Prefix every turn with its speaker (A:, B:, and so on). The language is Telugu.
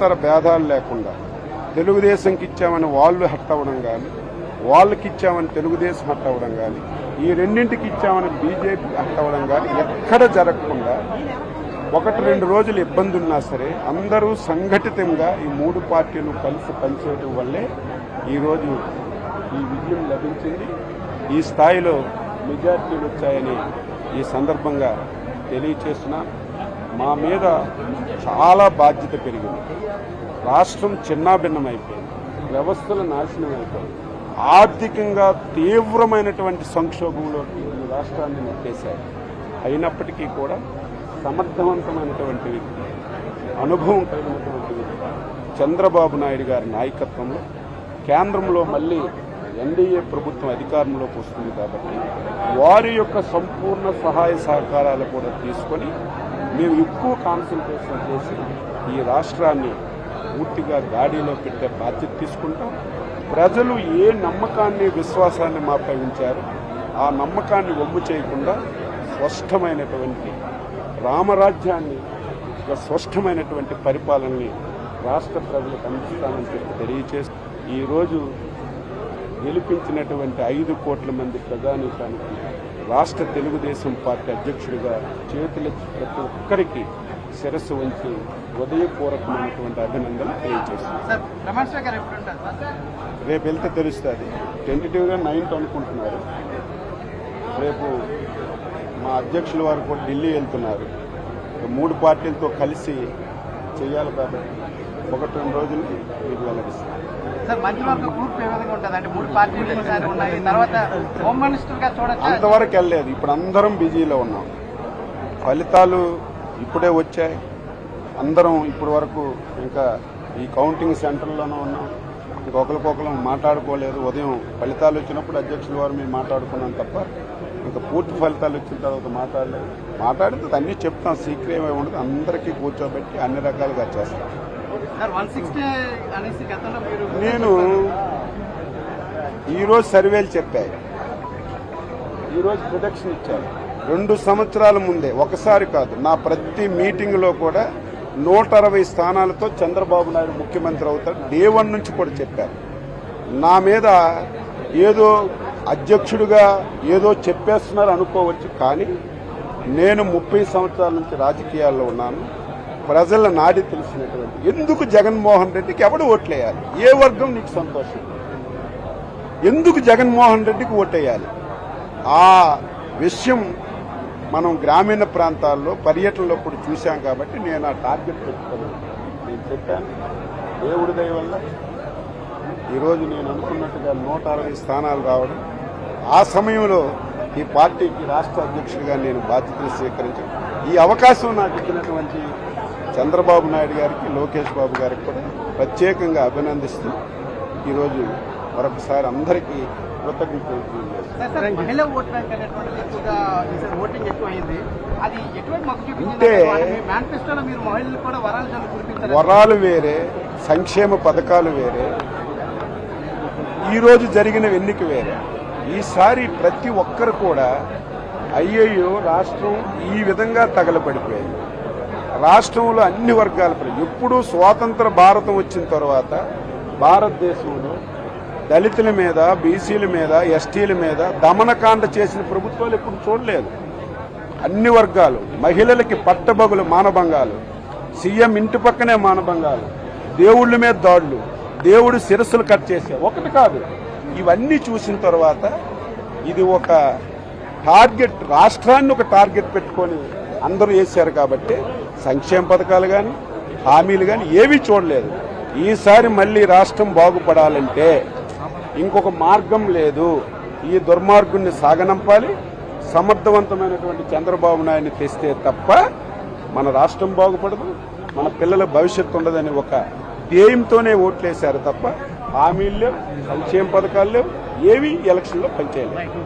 A: మతాంతర భేదాలు లేకుండా తెలుగుదేశంకి ఇచ్చామని వాళ్ళు హట్ అవ్వడం కానీ వాళ్ళకి ఇచ్చామని తెలుగుదేశం హట్ అవ్వడం కానీ ఈ రెండింటికి ఇచ్చామని బీజేపీ హట్ అవ్వడం కానీ ఎక్కడ జరగకుండా ఒకటి రెండు రోజులు ఇబ్బంది ఉన్నా సరే అందరూ సంఘటితంగా ఈ మూడు పార్టీలు కలిసి పనిచేయడం వల్లే ఈరోజు ఈ విజయం లభించింది. ఈ స్థాయిలో మెజార్టీలు వచ్చాయని ఈ సందర్భంగా తెలియచేస్తున్నాను మా మీద చాలా బాధ్యత పెరిగింది. రాష్ట్రం చిన్నాభిన్నమైపోయింది. వ్యవస్థలు నాశనం అయిపోయింది ఆర్థికంగా తీవ్రమైనటువంటి సంక్షోభంలోకి ఈ రాష్ట్రాన్ని నెట్టేశాయి అయినప్పటికీ కూడా సమర్థవంతమైనటువంటి వ్యక్తి అనుభవం కలిగినటువంటి వ్యక్తి చంద్రబాబు నాయుడు గారి నాయకత్వంలో కేంద్రంలో మళ్ళీ ఎన్డీఏ ప్రభుత్వం అధికారంలోకి వస్తుంది కాబట్టి వారి యొక్క సంపూర్ణ సహాయ సహకారాలు కూడా తీసుకొని మేము ఎక్కువ కాన్సన్ట్రేషన్ చేసి ఈ రాష్ట్రాన్ని పూర్తిగా గాడిలో పెట్టే బాధ్యత తీసుకుంటాం. ప్రజలు ఏ నమ్మకాన్ని విశ్వాసాన్ని మాపై ఉంచారు ఆ నమ్మకాన్ని ఒమ్ము చేయకుండా స్పష్టమైనటువంటి రామరాజ్యాన్ని ఒక స్పష్టమైనటువంటి పరిపాలనని రాష్ట్ర ప్రజలకు అందిస్తానని చెప్పి తెలియచేసి ఈరోజు గెలిపించినటువంటి ఐదు కోట్ల మంది ప్రజానీకానికి రాష్ట్ర తెలుగుదేశం పార్టీ అధ్యక్షుడిగా చేతులెత్తి ప్రతి ఒక్కరికి శిరస్సు ఉంచి ఉదయపూర్వకమైనటువంటి అభినందనలు
B: సార్
A: రేపు వెళ్తే తెలుస్తుంది. టెంటేటివ్గా నైన్త్ అనుకుంటున్నారు. రేపు మా అధ్యక్షుల వారు కూడా ఢిల్లీ వెళ్తున్నారు. మూడు పార్టీలతో కలిసి చేయాలి కాబట్టి ఒకటి రెండు రోజులు మీకు వెల్లడిస్తాను
B: సార్ మంత్రివర్గ గ్రూప్ ఏ విధంగా ఉంటుంది? అంటే మూడు పార్టీలు ఒకసారి ఉన్నాయి తర్వాత హోమ్ మినిస్టర్గా చూడొచ్చు?
A: అంతవరకు వెళ్ళలేదు. ఇప్పుడు అందరం బిజీలో ఉన్నాం. ఫలితాలు ఇప్పుడే వచ్చాయి. అందరం ఇప్పటి వరకు ఇంకా ఈ కౌంటింగ్ సెంటర్లోనే ఉన్నాం. ఇంకొకరికొకరు మాట్లాడుకోలేదు. ఉదయం ఫలితాలు వచ్చినప్పుడు అధ్యక్షుల వారు మేము మాట్లాడుకున్నాం తప్ప ఇంకా పూర్తి ఫలితాలు వచ్చిన తర్వాత మాట్లాడలేదు. మాట్లాడితే అన్నీ చెప్తాం. సీక్రెట్ ఏమీ ఉండదు. అందరికీ కూర్చోబెట్టి అన్ని రకాలుగా చేస్తాం. నేను ఈరోజు సర్వేలు చెప్పాయి. ఈరోజు ప్రొడక్షన్ ఇచ్చారు. రెండు సంవత్సరాల ముందే ఒకసారి కాదు నా ప్రతి మీటింగ్లో కూడా నూట అరవై స్థానాలతో చంద్రబాబు నాయుడు ముఖ్యమంత్రి అవుతాడు. డే వన్ నుంచి కూడా చెప్పారు. నా మీద ఏదో అధ్యక్షుడిగా ఏదో చెప్పేస్తున్నారు అనుకోవచ్చు కానీ నేను ముప్పై సంవత్సరాల నుంచి రాజకీయాల్లో ఉన్నాను. ప్రజల నాడి తెలిసినటువంటి ఎందుకు జగన్మోహన్ రెడ్డికి ఎవడు ఓట్లేయాలి? ఏ వర్గం నీకు సంతోషం? ఎందుకు జగన్మోహన్ రెడ్డికి ఓటేయాలి? ఆ విషయం మనం గ్రామీణ ప్రాంతాల్లో పర్యటనలో కూడా చూశాం కాబట్టి నేను ఆ టార్గెట్ పెట్టుకున్నాను నేను చెప్పాను దేవుడి దయ వల్ల ఈరోజు నేను అనుకున్నట్టుగా నూట అరవై స్థానాలు రావడం ఆ సమయంలో ఈ పార్టీకి రాష్ట్ర అధ్యక్షుడిగా నేను బాధ్యతలు స్వీకరించాను ఈ అవకాశం నాకు ఇచ్చినటువంటి చంద్రబాబు నాయుడు గారికి లోకేష్ బాబు గారికి కూడా ప్రత్యేకంగా అభినందిస్తూ ఈరోజు మరొకసారి అందరికీ కృతజ్ఞతలు అంటే-
B: చూపించింది మీ మేనిఫెస్టోలో మీరు మహిళలు కూడా వరాలు జల్లు కురిపించారు
A: వరాలు వేరే సంక్షేమ పథకాలు వేరే ఈరోజు జరిగిన ఎన్నిక వేరే. ఈసారి ప్రతి ఒక్కరు కూడా అయ్యయ్యో రాష్ట్రం ఈ విధంగా తగలబడిపోయింది రాష్ట్రంలో అన్ని వర్గాల ప్రజలు. ఎప్పుడూ స్వాతంత్ర భారతం వచ్చిన తర్వాత భారతదేశంలో దళితుల మీద బీసీల మీద ఎస్టీల మీద దమనకాండ చేసిన ప్రభుత్వాలు ఎప్పుడు చూడలేదు. అన్ని వర్గాలు మహిళలకి పట్టబగులు మానభంగాలు సీఎం ఇంటి పక్కనే మానభంగాలు దేవుళ్ళ మీద దాడులు దేవుడు శిరస్సులు కట్ చేసే ఒకటి కాదు. ఇవన్నీ చూసిన తర్వాత ఇది ఒక టార్గెట్ రాష్ట్రాన్ని ఒక టార్గెట్ పెట్టుకొని అందరూ వేశారు కాబట్టి సంక్షేమ పథకాలు కానీ హామీలు కానీ ఏవీ చూడలేదు. ఈసారి మళ్ళీ రాష్ట్రం బాగుపడాలంటే ఇంకొక మార్గం లేదు. ఈ దుర్మార్గుణ్ణి సాగనంపాలి. సమర్థవంతమైనటువంటి చంద్రబాబు నాయుడిని తెస్తే తప్ప మన రాష్ట్రం బాగుపడదు మన పిల్లల భవిష్యత్తు ఉండదని ఒక ధ్యేయంతోనే ఓట్లేశారు తప్ప హామీలు లేవు సంక్షేమ పథకాలు లేవు ఏవి ఎలక్షన్లో పనిచేయలేదు.